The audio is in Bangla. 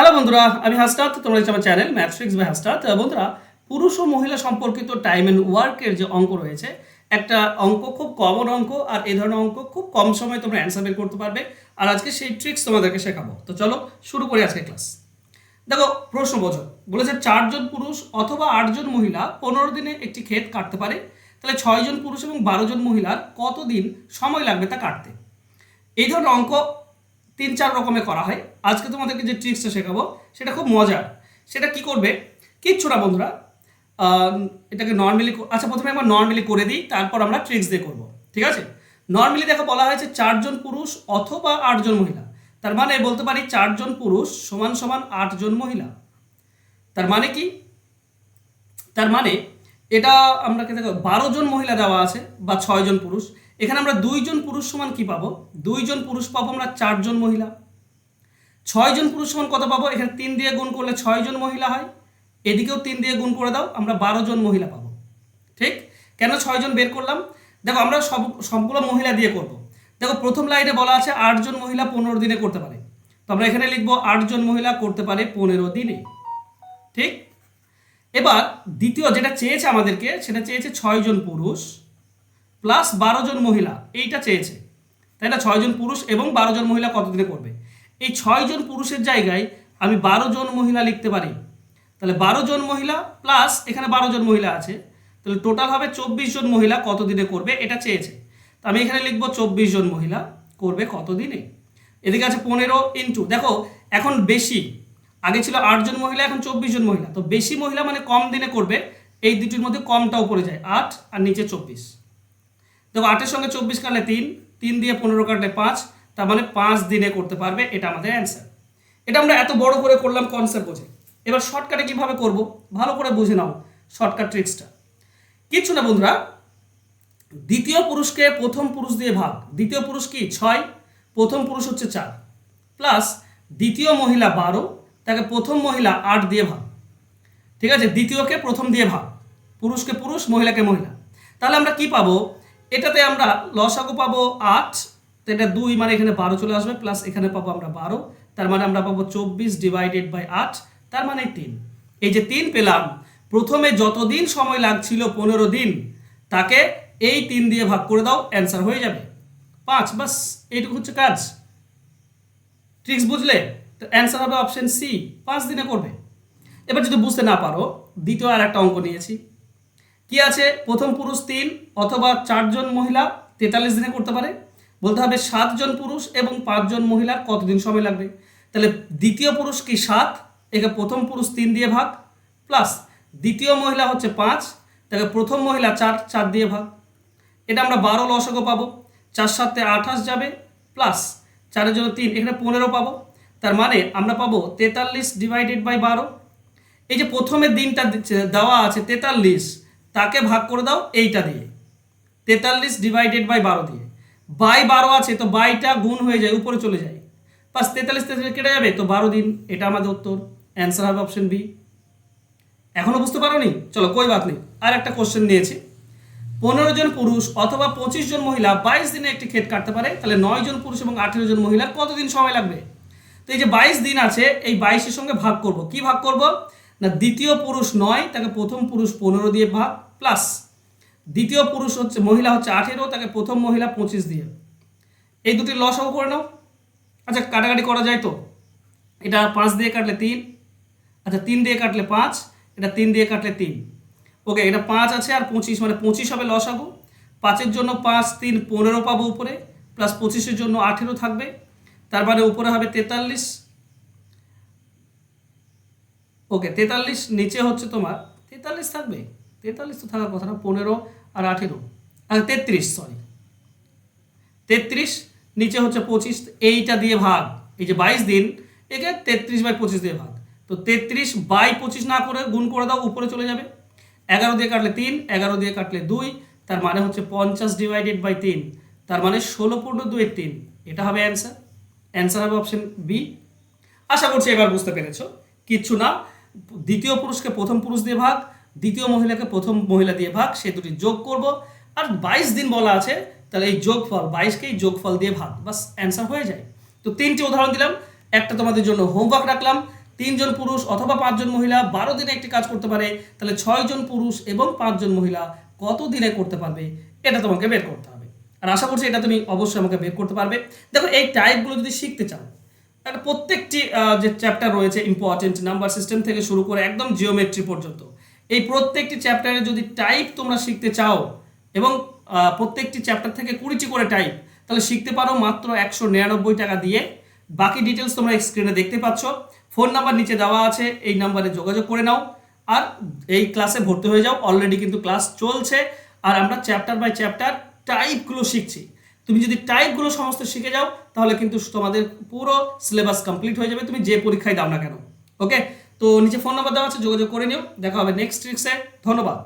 হ্যালো বন্ধুরা, আমি হাসনাত। তোমরা আমার চ্যানেল ম্যাথ্রিক্স বাই হাসনাত। বন্ধুরা, পুরুষ ও মহিলা সম্পর্কিত টাইম অ্যান্ড ওয়ার্কের যে অঙ্ক রয়েছে, একটা অঙ্ক, খুব কমন অঙ্ক, আর এই ধরনের অঙ্ক খুব কম সময়ে তোমরা অ্যান্সার বের করতে পারবে। আর আজকে সেই ট্রিক্স তোমাদেরকে শেখাবো। তো চলো, শুরু করি আজকে ক্লাস দেখো, প্রশ্ন বোঝো। বলেছে, চারজন পুরুষ অথবা আটজন মহিলা পনেরো দিনে একটি ক্ষেত কাটতে পারে। তাহলে ছয়জন পুরুষ এবং বারো জন মহিলার কতদিন সময় লাগবে তা কাটতে? এই ধরনের অঙ্ক তিন চার রকমের করা হয়। আজকে তোমাদেরকে যে ট্রিক্সটা শেখাবো, সেটা খুব মজার। সেটা কি করবে? কিচ্ছু না বন্ধুরা। এটাকে নর্মালি আচ্ছা প্রথমে আমরা নর্মালি করে দিই, তারপর আমরা ট্রিক্স দিয়ে করব। ঠিক আছে? নর্মালি দেখো বলা হয়েছে চারজন পুরুষ অথবা আটজন মহিলা। তার মানে বলতে পারি চারজন পুরুষ সমান সমান আটজন মহিলা। তার মানে কি? তার মানে এটা আমরা দেখো বারো জন মহিলা দেওয়া আছে বা ছয়জন পুরুষ। এখানে আমরা দুইজন পুরুষ সমান কি পাবো? দুইজন পুরুষ পাবো আমরা চারজন মহিলা। ছয়জন পুরুষ সমান কত পাবো? এখানে তিন দিয়ে গুণ করলে ছয়জন মহিলা হয়। এদিকেও তিন দিয়ে গুণ করে দাও, আমরা বারো জন মহিলা পাবো। ঠিক? কেন ছয়জন বের করলাম? দেখো, আমরা সব সবগুলো মহিলা দিয়ে করব। দেখো, প্রথম লাইনে বলা আছে আটজন মহিলা পনেরো দিনে করতে পারে। তো আমরা এখানে লিখব আটজন মহিলা করতে পারে পনেরো দিনে। ঠিক? এবার দ্বিতীয় যেটা চেয়েছে আমাদেরকে, সেটা চেয়েছে ছয়জন পুরুষ। প্লাস বারো জন মহিলা, এইটা চেয়েছে। তাই না? ছয়জন পুরুষ এবং বারো জন মহিলা কতদিনে করবে? এই ছয়জন পুরুষের জায়গায় আমি বারো জন মহিলা লিখতে পারি। তাহলে বারো জন মহিলা প্লাস এখানে বারো জন মহিলা আছে। তাহলে টোটাল হবে চব্বিশ জন মহিলা কতদিনে করবে? এটা চেয়েছে। তো আমি এখানে লিখব চব্বিশ জন মহিলা করবে কতদিনে? এদিকে আছে পনেরো ইন্টু দেখো, এখন বেশি। আগে ছিল আটজন মহিলা, এখন চব্বিশ জন মহিলা। তো বেশি মহিলা মানে কম দিনে করবে, এই দুটির মধ্যে কমটা উপরে যায়, আট আর নিচে চব্বিশ। দেখো আটের সঙ্গে চব্বিশ কাটলে তিন তিন দিয়ে পনেরো কাটলে পাঁচ, তার মানে পাঁচ দিনে করতে পারবে, এটা আমাদের অ্যান্সার এটা আমরা এত বড় করে করলাম কনসেপ্ট বোঝে। এবার শর্টকাটে কীভাবে করব? ভালো করে বুঝে নাও শর্টকাট ট্রিক্সটা কিচ্ছু না বন্ধুরা, দ্বিতীয় পুরুষকে প্রথম পুরুষ দিয়ে ভাগ। দ্বিতীয় পুরুষ কি? ছয়, প্রথম পুরুষ হচ্ছে চার। প্লাস দ্বিতীয় মহিলা বারো, তাকে প্রথম মহিলা আট দিয়ে ভাগ। ঠিক আছে? দ্বিতীয়কে প্রথম দিয়ে ভাগ। পুরুষকে পুরুষ, মহিলাকে মহিলা। তাহলে আমরা কি পাবো? এটাতে আমরা লসাগু পাবো আট, তো এটা দুই মানে এখানে বারো চলে আসবে প্লাস এখানে পাবো আমরা বারো, তার মানে আমরা পাবো চব্বিশ ডিভাইডেড বাই আট, তার মানে তিন। এই যে তিন পেলাম, প্রথমে যতদিন সময় লাগছিল পনেরো দিন, তাকে এই তিন দিয়ে ভাগ করে দাও অ্যান্সার হয়ে যাবে। পাঁচ, বাস, এইটুকু হচ্ছে কাজ। ট্রিক্স বুঝলে? তো অ্যান্সার হবে অপশন সি পাঁচ দিনে করবে। এবার যদি বুঝতে না পারো, দ্বিতীয় আর একটা অঙ্ক নিয়েছি। কি আছে? প্রথম পুরুষ তিন অথবা চারজন মহিলা তেতাল্লিশ দিনে করতে পারে। বলতে হবে সাতজন পুরুষ এবং পাঁচজন মহিলার কতদিন সময় লাগবে? তাহলে দ্বিতীয় পুরুষ কি সাত? একে প্রথম পুরুষ তিন দিয়ে ভাগ প্লাস দ্বিতীয় মহিলা হচ্ছে পাঁচ, তাকে প্রথম মহিলা চার চার দিয়ে ভাগ। এটা আমরা বারো লসগো পাবো। চার সাতে আঠাশ যাবে প্লাস চারের জন্য তিন, এখানে পনেরো পাবো। তার মানে আমরা পাবো তেতাল্লিশ ডিভাইডেড বাই বারো। এই যে প্রথমের দিনটা দেওয়া আছে তেতাল্লিশ তাকে ভাগ করে দাও এইটা দিয়ে। তেতাল্লিশ ডিভাইডেড বাই বারো দিয়ে। বাই বারো আছে, তো বাইটা গুণ হয়ে যায়, উপরে চলে যায়। পাঁচ তেতাল্লিশ তেতাল্লিশ কেটে যাবে, তো বারো দিন, এটা আমাদের উত্তর। অ্যান্সার হবে অপশন বি এখনও বুঝতে পারোনি? চলো, কই বাত নেই। আর একটা কোশ্চেন নিয়েছি। পনেরো জন পুরুষ অথবা পঁচিশ জন মহিলা বাইশ দিনে একটি ক্ষেত কাটতে পারে, তাহলে নয় জন পুরুষ এবং আঠেরো জন মহিলার কতদিন সময় লাগবে? তো এই যে বাইশ দিন আছে, এই বাইশের সঙ্গে ভাগ করব। কি ভাগ করব? না, দ্বিতীয় পুরুষ নয়, তাকে প্রথম পুরুষ পনেরো দিয়ে ভাগ প্লাস দ্বিতীয় পুরুষ হচ্ছে, মহিলা হচ্ছে আঠেরো, তাকে প্রথম মহিলা পঁচিশ দিয়ে। এই দুটি লসও করে নাও। আচ্ছা কাটাকাটি করা যায় তো? এটা পাঁচ দিয়ে কাটলে তিন। আচ্ছা তিন দিয়ে কাটলে পাঁচ, এটা তিন দিয়ে কাটলে তিন। ওকে এটা পাঁচ আছে আর পঁচিশ মানে পঁচিশ হবে লস লসাগু পাঁচের জন্য পাঁচ, তিন, পনেরো পাবো উপরে প্লাস পঁচিশের জন্য আঠেরো থাকবে। তার মানে উপরে হবে তেতাল্লিশ ওকে তেতাল্লিশ নিচে হচ্ছে তোমার, তেতাল্লিশ থাকবে? তেতাল্লিশ তো থাকার কথা না, পনেরো আর আঠেরো। আর তেত্রিশ সরি তেত্রিশ নিচে হচ্ছে পঁচিশ, এইটা দিয়ে ভাগ। এই যে বাইশ দিন, একে তেত্রিশ বাই পঁচিশ দিয়ে ভাগ। তো তেত্রিশ বাই পঁচিশ না করে গুণ করে দাও, উপরে চলে যাবে। এগারো দিয়ে কাটলে তিন, এগারো দিয়ে কাটলে দুই, তার মানে হচ্ছে পঞ্চাশ ডিভাইডেড বাই তিন। তার মানে ষোলো পূর্ণ দুয়ের তিন। এটা হবে অ্যান্সার অ্যান্সার হবে অপশন বি আশা করছি এবার বুঝতে পেরেছ। কিচ্ছু না। দ্বিতীয় পুরুষকে প্রথম পুরুষ দিয়ে ভাগ, দ্বিতীয় মহিলাকে প্রথম মহিলা দিয়ে ভাগ, সে দুটি যোগ করব। আর বাইশ দিন বলা আছে, তাহলে এই যোগফল, বাইশকেই যোগফল দিয়ে ভাগ, বাস অ্যান্সার হয়ে যায়। তো তিনটি উদাহরণ দিলাম, একটা তোমাদের জন্য হোমওয়ার্ক রাখলাম, তিনজন পুরুষ অথবা পাঁচজন মহিলা বারো দিনে একটি কাজ করতে পারে, তাহলে ছয়জন পুরুষ এবং পাঁচজন মহিলা কত দিনে করতে পারবে, এটা তোমাকে বের করতে হবে। আর আশা করছি এটা তুমি অবশ্যই আমাকে বের করতে পারবে। দেখো এই টাইপগুলো যদি শিখতে চাও প্রত্যেকটি যে চ্যাপ্টার রয়েছে ইম্পর্টেন্ট নাম্বার সিস্টেম থেকে শুরু করে একদম জিওমেট্রি পর্যন্ত। এই প্রত্যেকটি চ্যাপ্টারে যদি টাইপ তোমরা শিখতে চাও, এবং প্রত্যেকটি চ্যাপ্টার থেকে কুড়িটি করে টাইপ তাহলে শিখতে পারো মাত্র একশো নিরানব্বই টাকা দিয়ে। বাকি ডিটেলস তোমরা স্ক্রিনে দেখতে পাচ্ছ। ফোন নাম্বার নিচে দেওয়া আছে, এই নাম্বারে যোগাযোগ করে নাও। আর এই ক্লাসে ভর্তি হয়ে যাও। অলরেডি কিন্তু ক্লাস চলছে। আর আমরা চ্যাপ্টার বাই চ্যাপ্টার টাইপগুলো শিখছি। তুমি যদি টাইপগুলো সমস্ত শিখে যাও, তাহলে কিন্তু তোমাদের পুরো সিলেবাস কমপ্লিট হয়ে যাবে। তুমি যে পরীক্ষায় দাও না কেন? ওকে তো নিচে ফোন নাম্বার দেওয়া আছে, যোগাযোগ করে নিও। দেখা হবে নেক্সট ট্রিক্সে ধন্যবাদ।